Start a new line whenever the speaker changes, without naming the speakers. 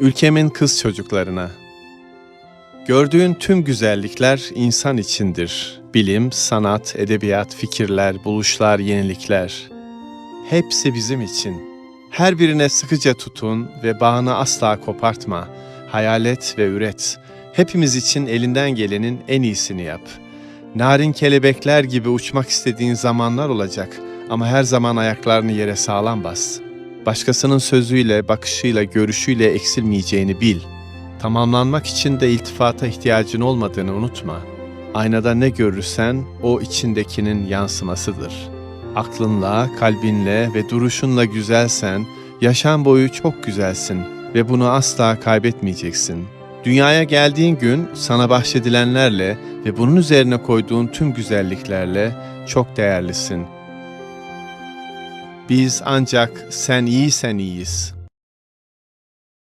Ülkemin kız çocuklarına. Gördüğün tüm güzellikler insan içindir. Bilim, sanat, edebiyat, fikirler, buluşlar, yenilikler. Hepsi bizim için. Her birine sıkıca tutun ve bağını asla kopartma. Hayal et ve üret. Hepimiz için elinden gelenin en iyisini yap. Narin kelebekler gibi uçmak istediğin zamanlar olacak ama her zaman ayaklarını yere sağlam bas. Başkasının sözüyle, bakışıyla, görüşüyle eksilmeyeceğini bil. Tamamlanmak için de iltifata ihtiyacın olmadığını unutma. Aynada ne görürsen o içindekinin yansımasıdır. Aklınla, kalbinle ve duruşunla güzelsen, yaşam boyu çok güzelsin ve bunu asla kaybetmeyeceksin. Dünyaya geldiğin gün sana bahşedilenlerle ve bunun üzerine koyduğun tüm güzelliklerle çok değerlisin. Biz ancak sen iyisen iyiyiz.